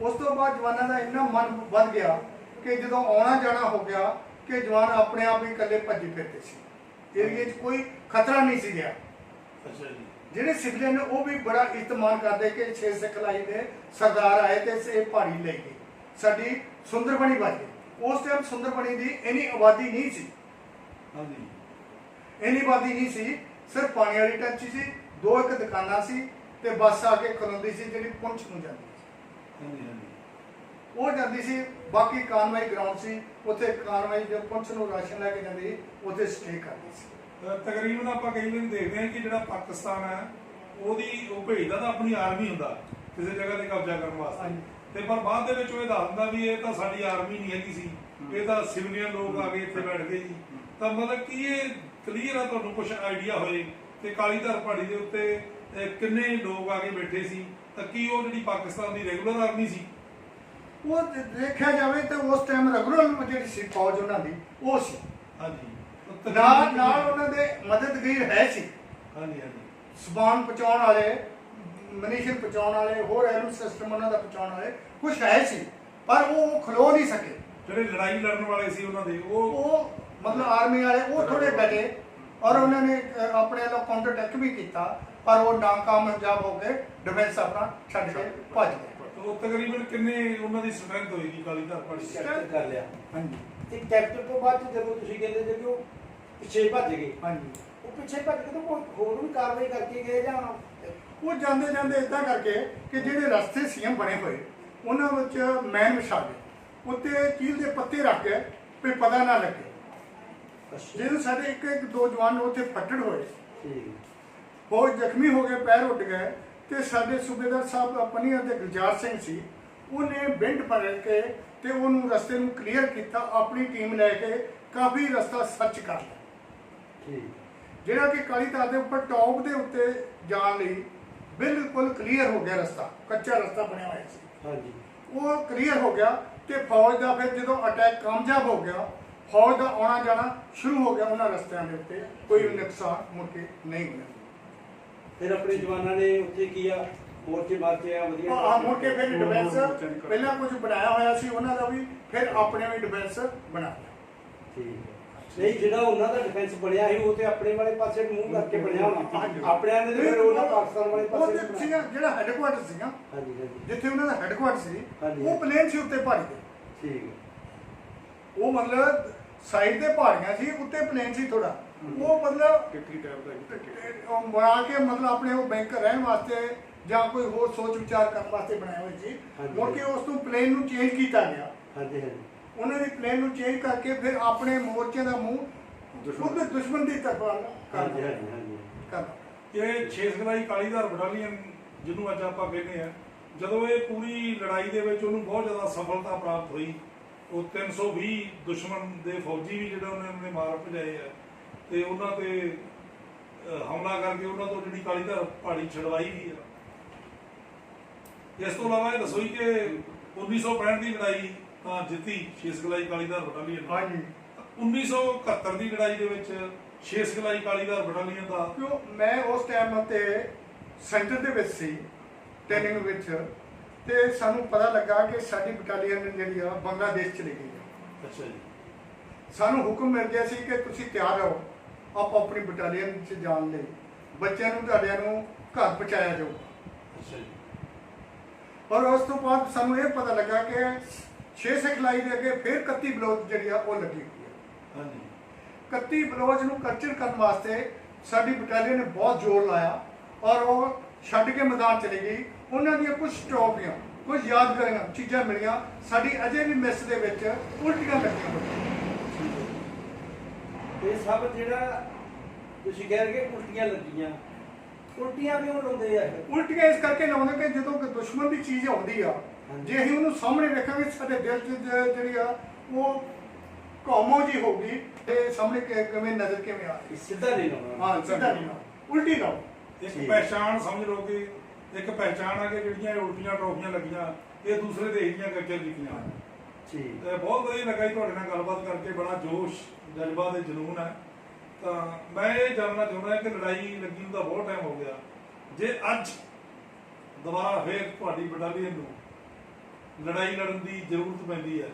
ਉਸ ਤੋਂ ਬਾਅਦ ਜਵਾਨਾਂ ਦਾ ਇੰਨਾ ਮਨ ਵੱਧ ਗਿਆ ਕਿ ਜਦੋਂ ਆਉਣਾ ਜਾਣਾ ਹੋ ਗਿਆ ਕਿ ਜਵਾਨ ਆਪਣੇ ਆਪ ਹੀ ਇਕੱਲੇ ਭੱਜੀ ਫਿਰਦੇ ਸੀ। ਏਰੀਏ 'ਚ ਕੋਈ ਖਤਰਾ ਨਹੀਂ ਸੀ ਅੱਛਾ ਜੀ। ਜਿਹੜੇ ਸਿਵਲੀਅਨ ਨੇ ਉਹ ਵੀ ਬੜਾ ਇਤਮਾਨ ਕਰਦੇ ਕਿ ਛੇ ਸਿਖਲਾਈ ਦੇ ਸਰਦਾਰ ਆਏ ਤੇ ਸੇ ਪਹਾੜੀ ਲੈ ਗਏ। ਸਾਡੀ ਸੁੰਦਰਬਣੀ ਬਣ ਗਈ। ਉਸ ਟਾਈਮ ਸੁੰਦਰਬਣੀ ਦੀ ਇੰਨੀ ਆਬਾਦੀ ਨਹੀਂ ਸੀ। ਹਾਂਜੀ। ਇੰਨੀ ਆਬਾਦੀ ਨਹੀਂ ਸੀ। ਸਿਰਫ ਪਾਣੀ ਵਾਲੀ ਟੈਂਕੀ ਸੀ ਦੋ ਇੱਕ ਦੁਕਾਨਾਂ ਸੀ ਤੇ ਬੱਸ ਆ ਕੇ ਖਲੋਂਦੀ ਸੀ ਜਿਹੜੀ ਪੁੰਛ ਨੂੰ ਜਾਂਦੀ ਸੀ। ਹਾਂਜੀ ਹਾਂਜੀ। ਉਹ ਜਾਂਦੀ ਸੀ ਬਾਕੀ ਕਾਨਵਾਈ ਗਰਾਊਂਡ ਸੀ ਉੱਥੇ ਕਾਨਵਾਈ ਜੋ ਪੁੰਛ ਨੂੰ ਰਾਸ਼ਨ ਲੈ ਕੇ ਜਾਂਦੀ ਸੀ ਉੱਥੇ ਸਟੇ ਕਰਦੀ ਸੀ। ਤਕਰੀਬਨ ਆਪਾਂ ਕਈ ਵਾਰੀ ਦੇਖਦੇ ਹਾਂ ਕਿ ਜਿਹੜਾ ਪਾਕਿਸਤਾਨ ਹੈ ਉਹਦੀ ਉਹ ਭੇਜਦਾ ਤਾਂ ਆਪਣੀ ਆਰਮੀ ਹੁੰਦਾ ਕਿਸੇ ਜਗ੍ਹਾ ਤੇ ਕਬਜ਼ਾ ਕਰਨ ਵਾਸਤੇ। ਤੇ ਪਰ ਬਾਅਦ ਦੇ ਵਿੱਚ ਉਹ ਇਹ ਦੱਸ ਦਿੰਦਾ ਵੀ ਇਹ ਤਾਂ ਸਾਡੀ ਆਰਮੀ ਨਹੀਂ ਹੈਗੀ ਸੀ। ਇਹ ਤਾਂ ਸਿਵਲੀਅਨ ਲੋਕ ਆ ਗਏ ਇੱਥੇ ਬੈਠ ਗਏ ਜੀ। ਤਾਂ ਮਤਲਬ ਕੀ ਇਹ ਕਲੀਅਰ ਆ ਤੁਹਾਨੂੰ ਕੁਝ ਆਈਡੀਆ ਹੋਏ ਤੇ ਕਾਲੀ ਧਰ ਪਹਾੜੀ ਦੇ ਉੱਤੇ ਕਿੰਨੇ ਲੋਕ ਆ ਕੇ ਬੈਠੇ ਸੀ ਤਾਂ ਕੀ ਉਹ ਜਿਹੜੀ ਪਾਕਿਸਤਾਨ ਦੀ ਰੈਗੂਲਰ ਆਰਮੀ ਸੀ ਉਹ ਦੇਖਿਆ ਜਾਵੇ ਤਾਂ ਉਸ ਟਾਈਮ ਰੈਗੂਲਰ ਜਿਹੜੀ ਸੀ ਫੌਜ ਉਹਨਾਂ ਦੀ ਉਹ ਸੀ। ਹਾਂਜੀ। ਨਾਲ ਉਹਨਾਂ ਦੇ ਮਦਦਗੀਰ ਹੈ ਸੀ। ਹਾਂਜੀ ਹਾਂਜੀ। ਸਮਾਨ ਪਹੁੰਚਾਉਣ ਵਾਲੇ ਮਨੀਸ਼ਨ ਪਹੁੰਚਾਉਣ ਵਾਲੇ ਹੋਰ ਐਲਮ ਸਿਸਟਮ ਉਹਨਾਂ ਦਾ ਪਹੁੰਚਾਉਣ ਵਾਲੇ ਕੁਝ ਹੈ ਸੀ। ਪਰ ਉਹ ਖਲੋ ਨਹੀਂ ਸਕੇ। ਜਿਹੜੇ ਲੜਾਈ ਲੜਨ ਵਾਲੇ ਸੀ ਉਹਨਾਂ ਦੇ ਉਹ ਉਹ ਮਤਲਬ ਆਰਮੀ ਵਾਲੇ ਉਹ ਥੋੜੇ ਡਟੇ ਔਰ ਉਹਨਾਂ ਨੇ ਆਪਣੇ ਵੱਲੋਂ ਕਾਊਂਟਰ ਅਟੈਕ ਵੀ ਕੀਤਾ ਪਰ ਉਹ ਨਾਕਾਮਯਾਬ ਹੋ ਕੇ ਡਿਫੈਂਸ ਆਪਣਾ ਛੱਡ ਕੇ ਭੱਜ ਗਏ। ਉਹ ਤਕਰੀਬਨ ਕਿੰਨੇ ਉਹਨਾਂ ਦੀ ਸਟਰੈਂਥ ਹੋਏਗੀ ਕਾਲੀ ਧਰ ਪਹਾੜੀ ਦੀ? ਕੈਪਚਰ ਕਰ ਲਿਆ। ਹਾਂਜੀ। ਤੇ ਕੈਪਚਰ ਤੋਂ ਬਾਅਦ 'ਚ ਜਦੋਂ ਤੁਸੀਂ ਕਹਿੰਦੇ ਜੇ ਕਿ ਉਹ ਪਿੱਛੇ ਭੱਜ ਗਏ ਹਾਂਜੀ। ਉਹ ਪਿੱਛੇ ਭੱਜ ਕੇ ਤਾਂ ਕੋਈ ਹੋਰ ਵੀ ਕਾਰਵਾਈ ਕਰਕੇ ਗਏ ਜਾਂ ਉਹ ਜਾਂਦੇ ਜਾਂਦੇ ਇਦਾਂ ਕਰਕੇ ਕਿ ਜਿਹੜੇ ਰਸਤੇ ਸੀਐਮ ਬਣੇ ਹੋਏ ਉਹਨਾਂ ਵਿੱਚ ਮੈਨ ਵਿਛਾ ਗਏ। ਉੱਤੇ ਚੀਲ ਦੇ ਪੱਤੇ ਰੱਖ ਕੇ ਵੀ ਪਤਾ ਨਾ ਲੱਗੇ। ਜਦੋਂ ਸਾਡੇ ਇੱਕ ਇੱਕ ਦੋ ਜਵਾਨ ਉੱਥੇ ਫੱਟੜ ਹੋਏ ਠੀਕ। ਬਹੁਤ ਜ਼ਖਮੀ ਹੋ ਗਏ ਪੈਰ ਉੱਡ ਗਏ ਤੇ ਸਾਡੇ ਸੂਬੇਦਾਰ ਸਾਹਿਬ ਪਨੀਆ ਦੇ ਗੁਲਜ਼ਾਰ ਸਿੰਘ ਸੀ ਉਹਨੇ ਬਿੰਡ ਪੜ ਕੇ ਤੇ ਉਹਨੂੰ ਰਸਤੇ ਨੂੰ ਕਲੀਅਰ ਕੀਤਾ ਆਪਣੀ ਟੀਮ ਲੈ ਕੇ ਕਾਫੀ ਰਸਤਾ ਸਰਚ ਕਰ ਲਿਆ। ਠੀਕ। ਜਿਹੜਾ ਕਿ ਕਾਲੀ ਤਾਰ ਦੇ ਉੱਪਰ ਟੌਪ ਦੇ ਉੱਤੇ ਜਾਣ ਲਈ ਬਿਲਕੁਲ ਕਲੀਅਰ ਹੋ ਗਿਆ ਰਸਤਾ ਕੱਚਾ ਰਸਤਾ ਬਣਿਆ ਹੋਇਆ ਸੀ। ਹਾਂਜੀ। ਉਹ ਕਲੀਅਰ ਹੋ ਗਿਆ ਤੇ ਫੌਜ ਦਾ ਫਿਰ ਜਦੋਂ ਅਟੈਕ ਕਾਮਯਾਬ ਹੋ ਗਿਆ ਫੌਜ ਦਾ ਆਉਣਾ ਜਾਣਾ ਸ਼ੁਰੂ ਹੋ ਗਿਆ ਉਹਨਾਂ ਰਸਤਿਆਂ ਦੇ ਉੱਤੇ ਕੋਈ ਨੁਕਸਾਨ ਮੁੜ ਕੇ ਨਹੀਂ ਹੋਇਆ। ਫਿਰ ਆਪਣੇ ਜਵਾਨਾਂ ਨੇ ਉੱਥੇ ਕੀ ਆ ਮੋਰਚੇ ਮਾਰਚੇ ਆ ਵਧੀਆ ਆ ਮੁੜ ਕੇ ਫਿਰ ਉਹ ਡਿਫੈਂਸ ਪਹਿਲਾਂ ਕੁਝ ਬਣਾਇਆ ਹੋਇਆ ਸੀ ਉਹਨਾਂ ਦਾ ਵੀ ਫਿਰ ਆਪਣੇ ਵੀ ਡਿਫੈਂਸ ਬਣਾ ਲਿਆ। ਠੀਕ ਹੈ। ਨਹੀਂ ਜਿਹੜਾ ਉਹਨਾਂ ਦਾ ਡਿਫੈਂਸ ਬਣਿਆ ਸੀ ਉਹ ਤੇ ਆਪਣੇ ਵਾਲੇ ਪਾਸੇ ਮੂੰਹ ਕਰਕੇ ਬਣਿਆ ਹੋਣਾ। ਆਪਣਿਆਂ ਨੇ ਫਿਰ ਉਹਨਾਂ ਪਾਕਿਸਤਾਨ ਵਾਲੇ ਉਹ ਪਾਸੇ ਬਣਾਇਆ। ਸੀਗਾ ਜਿਹੜਾ ਹੈੱਡਕੁਆਟਰ ਸੀਗਾ। ਹਾਂਜੀ ਹਾਂਜੀ। ਜਿੱਥੇ ਉਹਨਾਂ ਦਾ ਹੈੱਡਕੁਆਟਰ ਸੀ। ਉਹ ਪਲੇਨ ਸੀ ਉੱਤੇ ਪਹਾੜੀ ਤੇ। ਠੀਕ ਹੈ। ਉਹ ਮਤਲਬ ਸਾਈਡ ਤੇ ਪਹਾੜੀਆਂ ਸੀ ਉੱਤੇ ਪਲੇਨ ਸੀ ਥੋੜਾ ਉਹ ਮਤਲਬ ਟਿੱਕੀ ਟਾਈਪ ਦਾ ਜੀ ਉਹ ਬਣਾ ਕੇ ਮਤਲਬ ਆਪਣੇ ਉਹ ਬੈਂਕ ਰਹਿਣ ਵਾਸਤੇ ਜਾਂ ਕੋਈ ਹੋਰ ਸੋਚ ਵਿਚਾਰ ਕਰਨ ਵਾਸਤੇ ਬਣਾਇਆ ਹੋਇਆ ਸੀ। ਹਾਂਜੀ। ਮੁੜ ਕੇ ਉਸ ਤੋਂ ਪਲੇਨ ਨੂੰ ਚੇਂਜ ਕੀਤਾ ਗਿਆ। ਹਾਂਜੀ ਹਾਂਜੀ। ਉਹਨਾਂ ਦੀ ਪਲੇਨ ਨੂੰ ਚੇਂਜ ਕਰਕੇ ਫਿਰ ਆਪਣੇ ਮੋਰਚੇ ਦਾ ਮੂੰਹ ਖੁਦ ਦੁਸ਼ਮਣ। ਦੀ ਤਰਫ ਹਾਂਜੀ ਹਾਂਜੀ ਹਾਂਜੀ। ਕਰਨਾ। ਇਹ ਛੇਸਗਲਾਈ ਕਾਲੀਦਾਰ ਬਟਾਲੀਅਨ ਜਿਹਨੂੰ ਅੱਜ ਆਪਾਂ ਕਹਿੰਦੇ ਆ ਜਦੋਂ ਇਹ ਪੂਰੀ ਲੜਾਈ ਦੇ ਵਿੱਚ ਉਹਨੂੰ ਬਹੁਤ ਜ਼ਿਆਦਾ ਸਫਲਤਾ ਪ੍ਰਾਪਤ ਹੋਈ ਉਹ 320 ਦੁਸ਼ਮਣ ਦੇ ਫੌਜੀ ਵੀ ਜਿਹੜੇ ਉਹਨਾਂ ਨੇ ਮਾਰ ਭਜਾਏ ਆ ਤੇ ਉਹਨਾਂ ਤੇ ਹਮਲਾ ਕਰਕੇ ਉਹਨਾਂ ਤੋਂ ਜਿਹੜੀ ਕਾਲੀਦਾਰ ਪਹਾੜੀ ਛਡਵਾਈ ਵੀ ਆ। ਇਸ ਤੋਂ ਇਲਾਵਾ ਇਹ ਦੱਸੋ ਕਿ 1965 ਦੀ ਲੜਾਈ ਤਾਂ ਜਿੱਤੀ ਛੇਸਗਲਾਈ ਕਾਲੀਦਾਰ ਬਟਾਲੀਅਨ। ਹਾਂਜੀ। 1971 ਦੀ ਲੜਾਈ ਦੇ ਵਿੱਚ ਛੇਸਗਲਾਈ ਕਾਲੀਦਾਰ ਬਟਾਲੀਅਨ ਦਾ ਕਿਉਂ? ਮੈਂ ਉਸ ਟਾਈਮ ਤੇ ਸੈਂਟਰ ਦੇ ਵਿੱਚ ਸੀ ਟ੍ਰੇਨਿੰਗ ਵਿੱਚ ਤੇ ਸਾਨੂੰ ਪਤਾ ਲੱਗਾ ਕਿ ਸਾਡੀ ਬਟਾਲੀਅਨ ਜਿਹੜੀ ਆ ਬੰਗਲਾਦੇਸ਼ ਚਲੀ ਗਈ ਅੱਛਾ ਜੀ। ਸਾਨੂੰ ਹੁਕਮ ਮਿਲ ਗਿਆ ਸੀ ਕਿ ਤੁਸੀਂ ਤਿਆਰ ਰਹੋ। ਆਪਾਂ ਆਪਣੀ ਬਟਾਲੀਅਨ 'ਚ ਜਾਣ ਲਈ। ਬੱਚਿਆਂ ਨੂੰ ਤੁਹਾਡਿਆਂ ਨੂੰ ਘਰ ਪਹੁੰਚਾਇਆ ਜਾਊਗਾ ਔਰ ਉਸ ਤੋਂ ਬਾਅਦ ਸਾਨੂੰ ਇਹ ਪਤਾ ਲੱਗਾ ਕਿ 6 ਸਿਖਲਾਈ ਦੇ ਅੱਗੇ ਫਿਰ 31 ਬਲੋਚ ਜਿਹੜੀ ਆ ਉਹ ਲੱਗੀ ਹੋਈ ਹੈ ਹਾਂਜੀ। 31 ਬਲੋਚ ਨੂੰ ਕਲਚਰ ਕਰਨ ਵਾਸਤੇ ਸਾਡੀ ਬਟਾਲੀਅਨ ਨੇ ਬਹੁਤ ਜ਼ੋਰ ਲਾਇਆ ਔਰ ਉਹ ਛੱਡ ਕੇ ਮੈਦਾਨ ਚਲੀ ਗਈ। ਉਹਨਾਂ ਦੀਆਂ ਕੁਝ ਟਰੋਫੀਆਂ ਕੁਝ ਯਾਦਗਾਰੀਆਂ ਚੀਜ਼ਾਂ ਮਿਲੀਆਂ। ਸਾਡੀ ਅਜੇ ਵੀ ਮਿਸ ਦੇ ਵਿੱਚ ਉਲਟੀਆਂ ਲੱਗੀਆਂ ਹੋਈਆਂ। ਇਹ ਸਭ ਜਿਹੜਾ ਤੁਸੀਂ ਕਹਿ ਰਹੇ ਕਿ ਉਲਟੀਆਂ ਲੱਗੀਆਂ ਉਲਟੀਆਂ ਕਿਉਂ ਲਾਉਂਦੇ ਆ ਇਹ? ਉਲਟੀਆਂ ਇਸ ਕਰਕੇ ਲਾਉਂਦੇ ਕਿ ਜਦੋਂ ਕੋਈ ਦੁਸ਼ਮਣ ਦੀ ਚੀਜ਼ ਆਉਂਦੀ ਆ ਹਾਂਜੀ। ਜੇ ਅਸੀਂ ਉਹਨੂੰ ਸਾਹਮਣੇ ਵੇਖਾਂਗੇ ਸਾਡੇ ਦਿਲ 'ਚ ਜ- ਜਿਹੜੀ ਆ ਉਹ ਕੌਮੋ ਜੀ ਹੋਊਗੀ ਤੇ ਸਾਹਮਣੇ ਕਿ- ਕਿਵੇਂ ਨਜ਼ਰ ਕਿਵੇਂ ਆ ਇਹ ਸਿੱਧਾ ਨਹੀਂ ਲਾਉਣਾ ਹਾਂ ਸਿੱਧਾ ਨਹੀਂ ਲਾਓ, ਉਲਟੀ ਲਾਓ ਇੱਕ ਠੀਕ। ਪਹਿਚਾਣ ਸਮਝ ਲਓ ਕਿ ਇੱਕ ਪਹਿਚਾਣ ਆ ਕਿ ਜਿਹੜੀਆਂ ਇਹ ਉਲਟੀਆਂ ਟਰੋਫੀਆਂ ਲੱਗੀਆਂ ਇਹ ਦੂਸਰੇ ਦੇਸ਼ ਦੀਆਂ ਕੱਚਰ ਲਿਖੀਆਂ ਤੇ ਬਹੁਤ ਵਧੀਆ ਲੱਗਾ ਜੀ ਤੁਹਾਡੇ ਨਾਲ ਗੱਲਬਾਤ ਕਰਕੇ ਬੜਾ ਜੋਸ਼ ਜਜ਼ਬਾ ਤੇ ਜਨੂਨ ਹੈ। ਤਾਂ ਮੈਂ ਇਹ ਜਾਣਨਾ ਚਾਹੁੰਦਾ ਕਿ ਲੜਾਈ ਲੱਗੀ ਨੂੰ ਤਾਂ ਬਹੁਤ ਟਾਈਮ ਹੋ ਗਿਆ। ਜੇ ਅੱਜ ਦੁਬਾਰਾ ਫੇਰ ਤੁਹਾਡੀ ਬਟਾਲੀਅਨ ਨੂੰ ਲੜਾਈ ਲੜਨ ਦੀ ਜ਼ਰੂਰਤ ਪੈਂਦੀ ਹੈ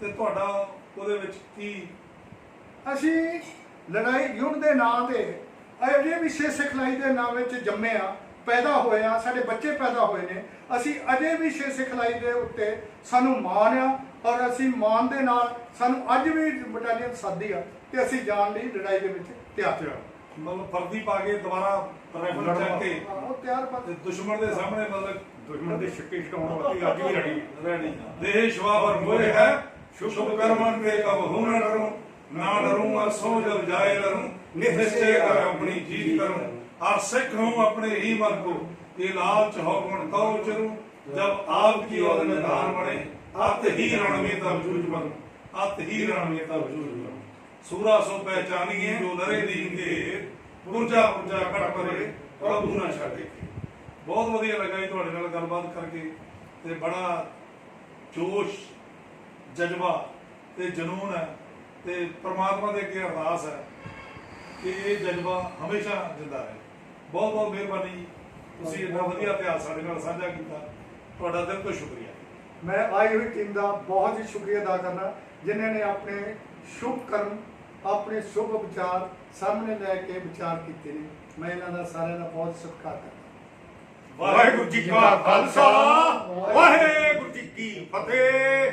ਤੇ ਤੁਹਾਡਾ ਉਹਦੇ ਵਿੱਚ ਕੀ ਅਸੀਂ ਲੜਾਈ ਯੁੱਧ ਦੇ ਨਾਂ ਤੇ ਅਜੇ ਵੀ ਸਿਖਲਾਈ ਦੇ ਨਾਂ ਵਿੱਚ ਜੰਮੇ ਆ ਪੈਦਾ ਹੋਏ ਆ ਸਾਡੇ ਬੱਚੇ ਪੈਦਾ ਹੋਏ ਨੇ। ਅਸੀਂ ਅਜੇ ਵੀ ਸਿਖਲਾਈ ਦੇ ਉੱਤੇ ਸਾਨੂੰ ਮਾਣ ਆ ਔਰ ਅਸੀਂ ਮਾਨ ਦੇ ਨਾਲ ਸਾਨੂੰ ਅੱਜ ਵੀ ਬਟਾਲੀਅਨ ਸਾਦੀ ਆ ਤੇ ਅਸੀਂ ਜਾਣ ਲਈ ਲੜਾਈ ਦੇ ਵਿੱਚ ਤਿਆਰ ਹਾਂ ਮਤਲਬ ਵਰਦੀ ਪਾ ਕੇ ਦੁਬਾਰਾ ਰਾਈਫਲ ਚੱਕ ਕੇ ਉਹ ਤਿਆਰ ਪਰ ਦੁਸ਼ਮਣ ਦੇ ਸਾਹਮਣੇ ਮਤਲਬ ਦੁਸ਼ਮਣ ਦੇ ਛੱਕੇ ਛਕਾਉਣ ਵਾਲੀ ਅੱਜ ਵੀ ਰੜੀ ਰਹਿਣੀ ਦੇਹ ਸ਼ਵਾਬ ਹੈ। ਸ਼ੁਭ ਕਰਮਨ ਤੇ ਕਬ ਹੋਣਾ ਡਰੂੰ ਨਾ ਡਰੂੰ ਅਸੋ ਜਬ ਜਾਏ ਡਰੂੰ ਨਿਫਸਤੇ ਕਰ ਆਪਣੀ ਜੀਤ ਕਰੂੰ। ਔਰ ਸਿੱਖ ਹੂੰ ਆਪਣੇ ਹੀ ਮਨ ਕੋ ਇਹ ਲਾਲਚ ਹੋ ਗੁਣ ਤਉ ਚਰੂ ਜਬ ਆਪ ਕੀ ਔਰ ਨਿਧਾਨ ਬਣੇ। अत ही रण में तब जूझ बनूं अत ही रण में तब जूझ बनूं सूरा सो पहचानिए जो लरे दींगे पुरजा पुरजा कट परे प्रभु न छाटे ਬਹੁਤ ਵਧੀਆ ਲੱਗਾ ਜੀ ਤੁਹਾਡੇ ਨਾਲ ਗੱਲਬਾਤ ਕਰਕੇ ਤੇ ਬੜਾ ਜੋਸ਼ ਜਜ਼ਬਾ ਤੇ ਜਨੂਨ ਹੈ ਤੇ ਪ੍ਰਮਾਤਮਾ ਦੇ ਅੱਗੇ ਅਰਦਾਸ ਹੈ ਕਿ ਇਹ ਜਜ਼ਬਾ ਹਮੇਸ਼ਾ ਜਿੰਦਾ ਰਹੇ ਬਹੁਤ ਬਹੁਤ ਮਿਹਰਬਾਨੀ ਜੀ ਤੁਸੀਂ ਇੰਨਾ ਵਧੀਆ ਇਤਿਹਾਸ ਸਾਡੇ ਨਾਲ ਸਾਂਝਾ ਕੀਤਾ ਤੁਹਾਡਾ ਦਿਲ ਤੋਂ ਸ਼ੁਕਰੀਆ ਮੈਂ ਆਈ ਹੋਈ ਟੀਮ ਦਾ ਬਹੁਤ ਹੀ ਸ਼ੁਕਰੀਆ ਅਦਾ ਕਰਨਾ। ਜਿਨ੍ਹਾਂ ਨੇ ਆਪਣੇ ਸ਼ੁਭ ਕਰਮ, ਆਪਣੇ ਸ਼ੁਭ ਵਿਚਾਰ ਸਾਹਮਣੇ ਲੈ ਕੇ ਵਿਚਾਰ ਕੀਤੇ ਨੇ। ਮੈਂ ਇਹਨਾਂ ਦਾ ਸਾਰਿਆਂ ਦਾ ਬਹੁਤ ਸਤਿਕਾਰ ਕਰਦਾ ਵਾਹਿਗੁਰੂ ਜੀ ਕਾ ਖਾਲਸਾ, ਵਾਹਿਗੁਰੂ ਜੀ ਕੀ ਫਤਿਹ।